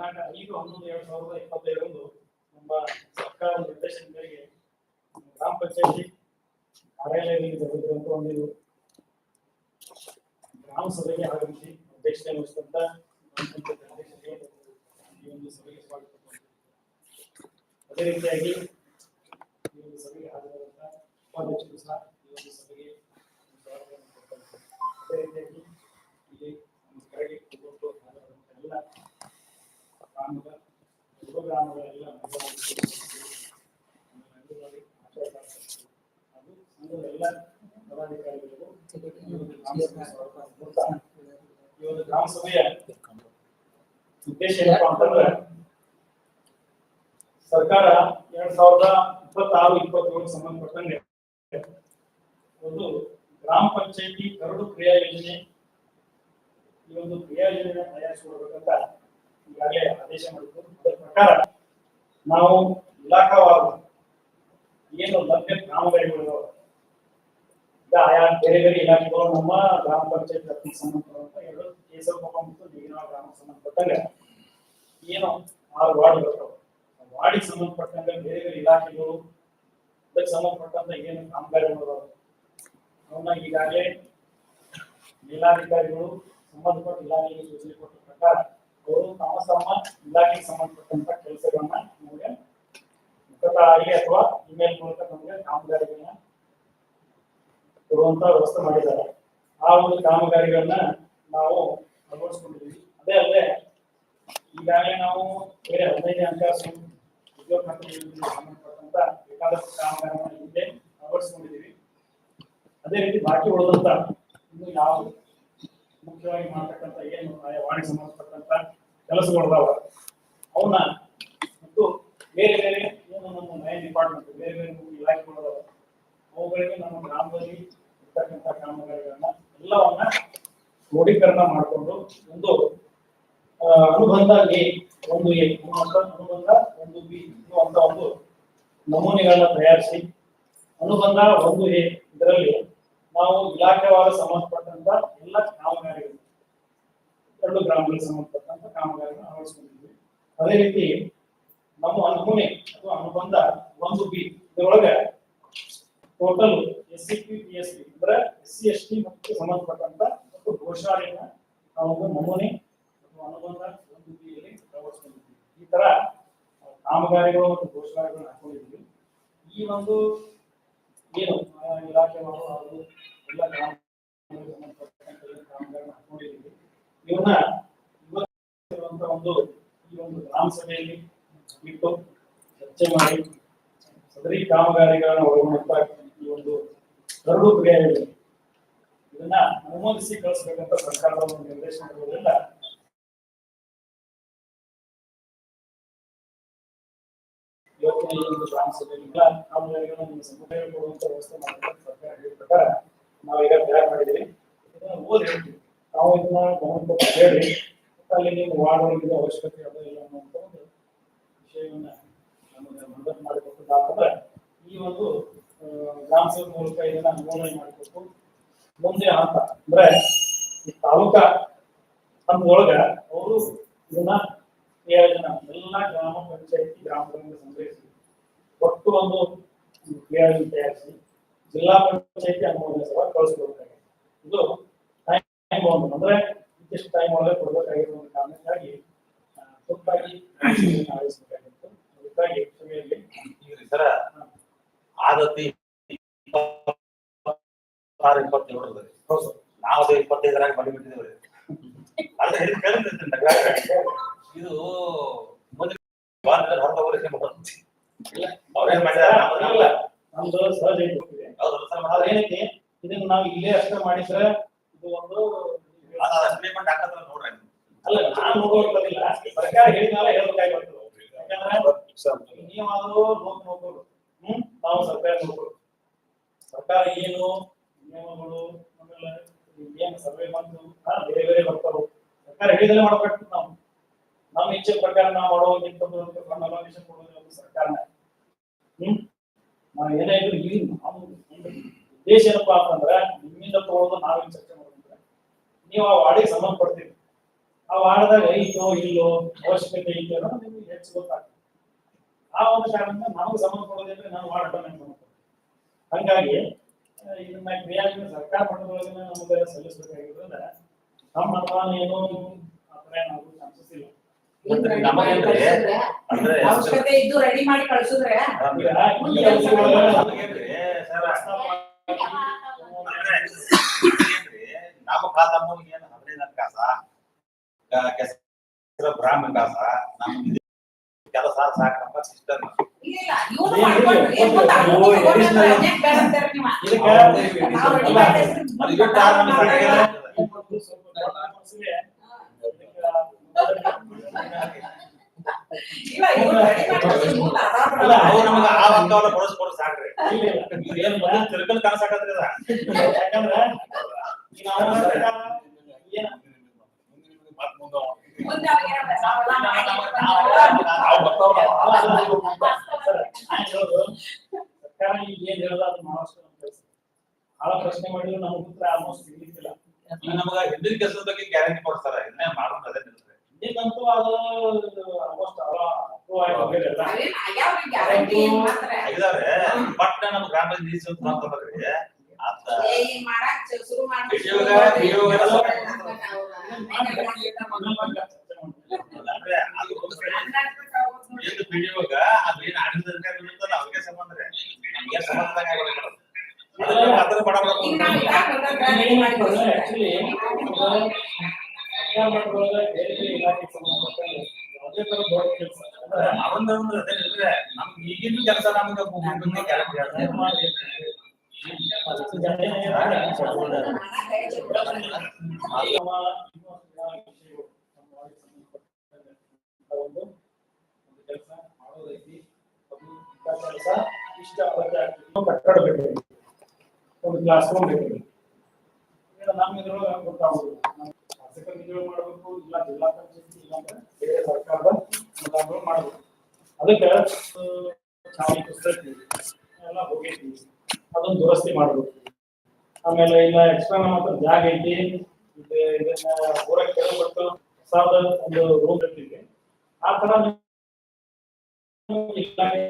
ದಿನಾಂಕ ಐದು, ಹನ್ನೊಂದು, ಎರಡ್ ಸಾವಿರದ ಇಪ್ಪತ್ತೈದರಂದು ನಮ್ಮ ಸರ್ಕಾರ ನಿರ್ದೇಶನ ಮೇರೆಗೆ ಗ್ರಾಮ ಪಂಚಾಯತಿ ಕಾರ್ಯಾಲಯದಲ್ಲಿ ಜರುಗಿದಂತ ಒಂದು ಗ್ರಾಮ ಸಭೆಗೆ ಆಗಮಿಸಿ ಅಧ್ಯಕ್ಷತೆ ವಹಿಸಿದಂತ ಈ ಒಂದು ಸಭೆಗೆ ಸ್ವಾಗತ. ಅದೇ ರೀತಿಯಾಗಿ ಈ ಒಂದು ಸಭೆಗೆ ಹಾಜರಾದಂತ ಉಪಾಧ್ಯಕ್ಷರು ಸಹ ಈ ಒಂದು ಸಭೆಗೆ ಸ್ವಾಗತವನ್ನು ಕೊಡ್ತಾರೆ. ಅದೇ ರೀತಿಯಾಗಿ ಇಲ್ಲಿ ನಮ್ಮ ಕೆಳಗೆ ಕೂತ್ಕೊಂಡು ಹಾಜರಾದಂತ ಎಲ್ಲ ಗ್ರಾಮದ ಉಪ ಗ್ರಾಮಗಳ ಎಲ್ಲ ಮಹಿಳಾ ಹಾಗೂ ಸಂಘದ ಎಲ್ಲ ಪದಾಧಿಕಾರಿಗಳಿಗೂ ಈ ಒಂದು ಗ್ರಾಮ ಸಭೆಗೆ ಸ್ವಾಗತ ಕೋರ್ತಾ ಈ ಒಂದು ಗ್ರಾಮ ಸಭೆಯ ಉದ್ದೇಶ ಏನಪ್ಪಾ ಅಂತಂದ್ರೆ ಸರ್ಕಾರ ಎರಡ್ ಸಾವಿರದ ಇಪ್ಪತ್ತಾರು, ಇಪ್ಪತ್ತೇಳು ಸಂಬಂಧಪಟ್ಟಂಗೆ ಒಂದು ಗ್ರಾಮ ಪಂಚಾಯತಿ ಕರಡು ಕ್ರಿಯಾ ಯೋಜನೆ ಈ ಒಂದು ಕ್ರಿಯಾ ಯೋಜನೆ ತಯಾರಿಸಿಕೊಡ್ಬೇಕಂತ ಈಗಾಗಲೇ ಆದೇಶ ಮಾಡಿದ್ದು ಅದರ ಪ್ರಕಾರ ನಾವು ಇಲಾಖಾವಾರು ಏನು ಲಭ್ಯ ಇದಾವೆ, ಈಗ ಆಯಾ ಬೇರೆ ಬೇರೆ ಇಲಾಖೆಗಳು ನಮ್ಮ ಗ್ರಾಮ ಪಂಚಾಯತ್ ವ್ಯಾಪ್ತಿಗೆ ಸಂಬಂಧಪಡುವಂತ ಎರಡು ಕೇಸರಕೊಪ್ಪ ಮತ್ತು ನೀರಿನ ಗ್ರಾಮ ಸಂಬಂಧಪಟ್ಟಂಗೆ ಏನು ಆರು ವಾರ್ಡ್ ಬರ್ತಾವೆ ವಾರ್ಡಿಗೆ ಸಂಬಂಧಪಟ್ಟಂಗೆ ಬೇರೆ ಬೇರೆ ಇಲಾಖೆಗಳು ಅದಕ್ಕೆ ಸಂಬಂಧಪಟ್ಟಂತ ಏನು ಕಾಮಗಾರಿಗಳು ಅವನ್ನ ಈಗಾಗಲೇ ಮೇಲಾಧಿಕಾರಿಗಳು ಸಂಬಂಧಪಟ್ಟ ಇಲಾಖೆಗೆ ಸೂಚನೆ ಕೊಟ್ಟ ಪ್ರಕಾರ ಅವರು ತಮ್ಮ ತಮ್ಮ ಇಲಾಖೆಗೆ ಸಂಬಂಧಪಟ್ಟಂತ ಕೆಲಸಗಳನ್ನ ನಮಗೆ ಮುಖತಾಗಿ ಅಥವಾ ಇಮೇಲ್ ಮೂಲಕ ನಮಗೆ ಕಾಮಗಾರಿಗಳನ್ನ ಕೊಡುವಂತ ವ್ಯವಸ್ಥೆ ಮಾಡಿದ್ದಾರೆ. ಆ ಒಂದು ಕಾಮಗಾರಿಗಳನ್ನ ನಾವು ಅಳವಡಿಸ್ಕೊಂಡಿದ್ದೀವಿ. ಅದೇ ಅಲ್ಲದೆ, ಈಗಾಗಲೇ ನಾವು ಬೇರೆ ಹದಿನೈದು ಹಣಕಾಸು ಉದ್ಯೋಗ ಸಂಬಂಧಪಟ್ಟಂತ ಬೇಕಾದಷ್ಟು ಕಾಮಗಾರಿಗಳನ್ನ ಹಿಂದೆ ಅಳವಡಿಸ್ಕೊಂಡಿದ್ದೀವಿ. ಅದೇ ರೀತಿ ಬಾಕಿ ಉಳಿದಂತ ಇನ್ನು ಯಾವ ಮುಖ್ಯವಾಗಿ ಮಾಡ್ತಕ್ಕಂಥ ಏನು ವಾಣಿಜ್ಯ ಸಂಬಂಧಪಟ್ಟಂತ ಕೆಲಸಗಳು ಅದಾವ ಅವನ್ನ ಮತ್ತು ಬೇರೆ ಬೇರೆ ಏನು ನಮ್ಮ ಡಿಪಾರ್ಟ್ಮೆಂಟ್ ಬೇರೆ ಬೇರೆ ಇಲಾಖೆ ಮಾಡಿದವ ಅವುಗಳಿಗೆ ನಮ್ಮ ಗ್ರಾಮದಲ್ಲಿ ಇರ್ತಕ್ಕಂಥ ಕಾಮಗಾರಿಗಳನ್ನ ಎಲ್ಲವನ್ನ ಕ್ರೋಢೀಕರಣ ಮಾಡಿಕೊಂಡು ಒಂದು ಅನುಬಂಧ ಎ ಒಂದು ಎ ಅನುಬಂಧ ಒಂದು ಬಿ ಅಂತ ಒಂದು ನಮೂನೆಗಳನ್ನ ತಯಾರಿಸಿ, ಅನುಬಂಧ ಒಂದು ಎ ಇದರಲ್ಲಿ ನಾವು ಇಲಾಖೆವಾರ ಸಂಬಂಧಪಟ್ಟಂತ ಎಲ್ಲ ಕಾಮಗಾರಿಗಳು. ಎರಡು ಗ್ರಾಮಗಳಿಗೆ ಸಂಬಂಧಪಟ್ಟಂತ ಕಾಮಗಾರಿಗಳನ್ನು ಅಳವಡಿಸಿಕೊಂಡಿದ್ವಿ. ಅದೇ ರೀತಿ ನಮ್ಮ ನಮೂನೆ ಅಥವಾ ಅನುಬಂಧ ಒಂದು ಬಿ, ಇದರೊಳಗೆ total S C P P S P ಅಂದ್ರೆ ಎಸ್ ಸಿ ಎಸ್ ಟಿ ಮತ್ತು ಸಂಬಂಧಪಟ್ಟಂತ ಒಂದು ಘೋಷಣೆಯನ್ನ ಒಂದು ನಮೂನೆ ಅಥವಾ ಅನುಬಂಧ ಒಂದು ಬಿ ಯಲ್ಲಿ ಅಳವಡಿಸ್ಕೊಂಡಿದ್ವಿ. ಈ ತರ ಕಾಮಗಾರಿಗಳು ಮತ್ತು ಘೋಷಣೆಗಳನ್ನ ಹಾಕೊಂಡಿದ್ವಿ. ಈ ಒಂದು ಏನು ಇಲಾಖೆ ಎಲ್ಲ ಸಂಬಂಧಪಟ್ಟಂತ ಕಾಮಗಾರಿಗಳನ್ನ ಹಾಕೊಂಡಿದ್ವಿ. ಇವನ್ನ ಇವತ್ತಿರುವಂತ ಒಂದು ಈ ಒಂದು ಗ್ರಾಮ ಸಭೆಯಲ್ಲಿ ಇಟ್ಟು ಚರ್ಚೆ ಮಾಡಿ ಸದರಿ ಕಾಮಗಾರಿಗಳನ್ನ ಒಳಗೊಂಡಂತ ಈ ಒಂದು ಕರಡು ಕ್ರಿಯೆಯಲ್ಲಿ ಇದನ್ನ ಅನುಮೋದಿಸಿ ಕಳಿಸ್ಬೇಕಂತ ಸರ್ಕಾರದ ಒಂದು ನಿರ್ದೇಶನ ಇರೋದ್ರಿಂದ ಯೋಚನೆ ಈ ಸಭೆಯಲ್ಲಿ ಕಾಮಗಾರಿಗಳನ್ನ ಸಮುದಾಯ ಕೊಡುವಂತ ವ್ಯವಸ್ಥೆ ಮಾಡಿದ ಪ್ರಕಾರ ನಾವೀಗ ತಯಾರು ಮಾಡಿದ್ದೀವಿ. ಇದನ್ನ ಓದಿ ಹೇಳ್ತೀವಿ ನಾವು ಇದನ್ನ ಗಮನ ಕೊಟ್ಟು ಹೇಳಿ ಅಲ್ಲಿ ನೀವು ವಾರ್ಡ್ ಅವಶ್ಯಕತೆ ಅದ ಇಲ್ಲ ಅನ್ನುವಂಥ ಒಂದು ವಿಷಯವನ್ನ ನಮಗೆ ಮನದಟ್ಟು ಮಾಡಿಕೊಟ್ಟಿದ್ದಾದ್ರೆ ಈ ಒಂದು ಆ, ಗ್ರಾಮ ಸಭೆ ಮೂಲಕ ಇದನ್ನ ಅನುಮೋದನೆ ಮಾಡಿಕೊಟ್ಟು ಮುಂದೆ ಹಂತ ಅಂದ್ರೆ ಈ ತಾಲೂಕಾ ಒಳಗ ಅವರು ಇದನ್ನ ಕ್ರಿಯಾಯೋಜನ ಎಲ್ಲ ಗ್ರಾಮ ಪಂಚಾಯತಿ ಗ್ರಾಮಗಳಿಂದ ಸಂಗ್ರಹಿಸಿ ಒಟ್ಟು ಒಂದು ಕ್ರಿಯಾಯೋಜನೆ ತಯಾರಿಸಿ ಜಿಲ್ಲಾ ಪಂಚಾಯತಿ ಅನುಮೋದನೆ ಸಭಾ ಕಳಿಸ್ಕೊಡ್ತಾರೆ. ಇದು ಟೈಮ್ ಬೌಂಡ್ ಅಂದ್ರೆ ಇಷ್ಟು ಟೈಮ್ ಒಳಗೆ ಕೊಡಬೇಕಾಗಿರೋ ಒಂದು ಕಾರಣಕ್ಕಾಗಿ ತುರ್ತಾಗಿ ಆಲಿಸಬೇಕಾಗಿತ್ತು. ಅದಕ್ಕಾಗಿ ಕ್ಷಮೆಯಲ್ಲಿ ಸರ. ಆದತಿ ಆರು ಇಪ್ಪತ್ತೇಳು ನಾವು ಅದೇ ಇಪ್ಪತ್ತೈದರಾಗ ಬಂದ್ಬಿಟ್ಟಿದ್ದೇವೆ ನಗಾಗ. ಇದು ಮೊದಲು ಭಾರತದಲ್ಲಿ ಹೊರ ತಗೊಳಿಸಿ ಮಾಡ್ತಾರೆ. ಇಲ್ಲ, ಅವ್ರೇನ್ ಮಾಡ್ಯಾರ? ನಮ್ದು ಸಹಜ ಇದನ್ನ ನಾವು ಇಲ್ಲೇ ಅಷ್ಟೇ ಮಾಡಿದ್ರೆ ಇದು ಒಂದು ಅದು ಅಗ್ರಿಮೆಂಟ್ ಹಾಕತ್ರ ನೋಡ್ರಿ ಅಲ್ಲ ನಾನು ನೋಡೋದಿಲ್ಲ ಸರ್ಕಾರ ಹೇಳಿದಾಗ ಹೇಳ್ಬೇಕಾಗಿ ಬರ್ತದೆ ಯಾಕಂದ್ರೆ ನೀವಾದ್ರೂ ನೋಡ್ ನೋಡ್ಬೋದು ಹ್ಮ್? ನಾವು ಸರ್ಕಾರ ನೋಡ್ಬೋದು ಸರ್ಕಾರ ಏನು ನಿಯಮಗಳು ಆಮೇಲೆ ಏನ್ ಸರ್ವೆ ಬಂದು ಬೇರೆ ಬೇರೆ ಬರ್ತಾವು. ಸರ್ಕಾರ ಹೇಳಿದ್ರೆ ಮಾಡ್ಬೇಕು ನಾವು. ನಮ್ಮ ಇಚ್ಛೆ ಪ್ರಕಾರ ನಾವು ಮಾಡೋದಕ್ಕಿಂತ ಅಲೋಕೇಶನ್ ಕೊಡೋದು ಸರ್ಕಾರನ. ಹ್ಮ್? ನಾವು ಏನೇ ಇದ್ರು ಇಲ್ಲಿ ನಾವು ಉದ್ದೇಶ ಏನಪ್ಪಾ ಅಂತಂದ್ರೆ ನಿಮ್ಮಿಂದ ತಗೊಳ್ಳೋದು ನಾವೇನ್ ಚರ್ಚೆ ಮಾಡೋದಂದ್ರೆ ನೀವು ಆ ವಾರ್ಡಿಗೆ ಸಂಬಂಧಪಡ್ತೀವಿ ಆ ವಾರ್ಡ್ದಾಗ ಐತೋ ಇಲ್ಲೋ ಅವಶ್ಯಕತೆ ಐತೋ ಅನ್ನೋದು ನಿಮ್ಗೆ ಹೆಚ್ಚು ಗೊತ್ತಾಗ್ತದೆ. ಆ ಒಂದು ಕಾರಣದಿಂದ ನಾವು ಸಂಬಂಧ ಪಡೋದಿದ್ರೆ ನಾವು ಸಂಬಂಧ ಹಂಗಾಗಿ ಇದನ್ನ ಕ್ರಿಯಾತ್ಮಕ ಸರ್ಕಾರ ಮಟ್ಟದೊಳಗೆ ನಮಗೆ ಸಲ್ಲಿಸಬೇಕಾಗಿರೋದ್ರಿಂದ ನಮ್ಮ ಅನುಮಾನ ಏನು ಆತರ ನಾವು ಏನಾದ್ರು ಚಾನ್ಸಸ್ ಇಲ್ಲ ಅವಶ್ಯಕತೆ ಇದ್ದು ರೆಡಿ ಮಾಡಿ ಕಳ್ಸಿದ್ರೆ ನಮ್ಮ ಕಾಲ ಹದಿನೈದು ಕಾಸ ಬ್ರಾಹ್ಮಣ ಕಾಸ ನಮ್ಮ ಕೆಲಸ ಸಾಕಪ್ಪ ಸಿಸ್ಟಮ್ ಇಲ್ಲ ಇವ್ನು ಮಾಡ್ಕೊಂಡ್ರಿ. ಏನ್ ಗೊತ್ತಾ? ಅವ್ನು ತಗೊಂಡ್ರೆ ಅದ್ಯಾಕ್ ಬೇಡ ಅಂತಾರೆ ನೀವ? ಸರ್ಕಾರ ಏನ್ ಹೇಳಲ್ಲ ಅದು ಮಾಡೋಷ್ಟು ಬಹಳ ಪ್ರಶ್ನೆ ಮಾಡಿದ್ರು ನಮ್ಗೆ ಉತ್ತರ ಆಲ್ಮೋಸ್ಟ್ ಸಿಗ್ಲಿಕ್ಕಿಲ್ಲ ನಮಗ ಹಿಂದಿನ ಕೆಲಸದ ಬಗ್ಗೆ ಗ್ಯಾರಂಟಿ ಕೊಡ್ತಾರ ಇದನ್ನೇ ಮಾಡೋದು ಅದೇ ಅದು ಆಲ್ಮೋಸ್ಟ್ ಅಪ್ರೂವ್ ಆಗಿ ಹೋಗಿರಲ್ಲ ಅವೇನ್ ಆಗ್ಯಾವ್ರಿ ಗ್ಯಾರಂಟಿ ಏನ್ ಮಾಡ್ತಾರೆ ಆಗಿದಾರೆ ಪಟ್ಟ ನಮ್ ಗ್ರಾಮ ನೀತಿ ಅಂತ ಏ, ಈಗ ಮಾಡಾಕ್ ಚ- ಶುರು ಮಾಡ್ಬಿಟ್ಟು ವಿಡಿಯೋಗ- ವಿಡಿಯೋಗ ಎಲ್ಲ ಅವ್ರ- ಸ್ವಲ್ಪ- ಅಂದ್ರೆ ಅದು ಒಂದು ಕಡೆ ಏನು ಅದು ಅದೇನ್ ಆಡಳಿತ ಇರ್ತಲ್ಲ ಅವ್ರಿಗೆ ಸಂಬಂಧ ರೀ ನಮ್ಗೆ. ಅದ್ರಲ್ಲಿ ಅದ್ರ ಬಡ ಬಡ ಈಗ ನಾವ್ ಇದಾಗ ಬಂದಾಗ ready ಮಾಡಿ ಕಳ್ಸಿದ್ರೆ. ಆಕ್ಚುಲಿ ಸರ್ಕಾರ ಮಟ್ಟದೊಳಗೆ ಬೇರೆ ಬೇರೆ ಇಲಾಖೆಗೆ ಸಂಬಂಧಪಟ್ಟಂಗೆ ಯಾವುದೇ ತರ ದೊಡ್ಡ ಕೆಲಸ ಅವನ್ನ ಒಂದು ಅದೇ ನಿಲ್ರಿ ನಮ್ಗೆ ಈಗಿನ ಕೆಲಸ ನಮ್ಗೆ ಮುಂದೆ ಗ್ಯಾರಂಟಿ ಹೇಳ್ತಾರೆ ಒಂದು ಕೆಲಸ ಮಾಡೋದೈತಿ ಅದು ಇಷ್ಟ. ಒಂದು ಕ್ಲಾಸ್ ರೂಮ್ ಬೇಕು ಗೊತ್ತಾಗೋದು. ಮಾಡಬೇಕು, ಇಲ್ಲ ಜಿಲ್ಲಾ ಬೇರೆ ಸರ್ಕಾರದ ಮಾಡಬೇಕು. ಅದಕ್ಕೆ ಚಾವಿ ಪುಸ್ತಕ ಅದನ್ನ ದುರಸ್ತಿ ಮಾಡಬೇಕು. ಆಮೇಲೆ ಇಲ್ಲ ಎಕ್ಸ್ಟ್ರಾ ನಮ್ಮ ಜಾಗ ಐತಿ. ಇದು ಇದನ್ನ ಊರಾಗ ಕೆಳಪಟ್ಟು ಹೊಸದ ಒಂದು ರೂಮ್ ಇರ್ತಿದೆ ಆ ತರ ನೀವು ಇಲಾಖೆ